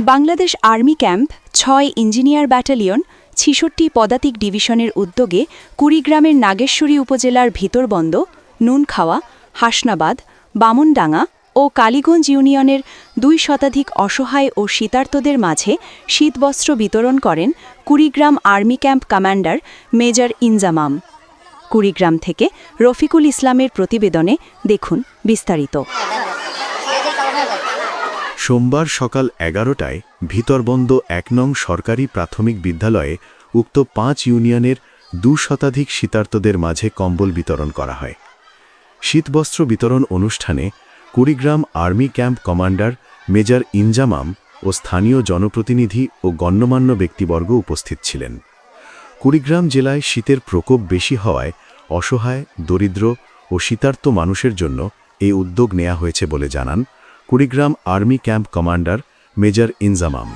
Bangladesh army camp ছয় engineer battalion ছিষট্টি পদাতিক ডিভিশনের উদ্যোগে কুড়িগ্রামের নাগেশ্বরী উপজেলার ভিতরবন্দ, নুনখাওয়া, হাসনাবাদ, বামনডাঙ্গা ও কালীগঞ্জ ইউনিয়নের দুই শতাধিক অসহায় ও শীতার্তদের মাঝে শীতবস্ত্র বিতরণ করেন Kurigram army camp commander major Inzamam. Kurigram থেকে রফিকুল ইসলামের প্রতিবেদনে দেখুন বিস্তারিত। সোমবার সকাল এগারোটায় ভিতরবন্দ এক নং সরকারি প্রাথমিক বিদ্যালয়ে উক্ত পাঁচ ইউনিয়নের দু শতাধিক শীতার্তদের মাঝে কম্বল বিতরণ করা হয়। শীতবস্ত্র বিতরণ অনুষ্ঠানে Kurigram army camp commander major Inzamam ও স্থানীয় জনপ্রতিনিধি ও গণ্যমান্য ব্যক্তিবর্গ উপস্থিত ছিলেন। কুড়িগ্রাম জেলায় শীতের প্রকোপ বেশি হওয়ায় অসহায়, দরিদ্র ও শীতার্ত মানুষের জন্য এই উদ্যোগ নেওয়া হয়েছে বলে জানান Kurigram army camp commander major Inzamam.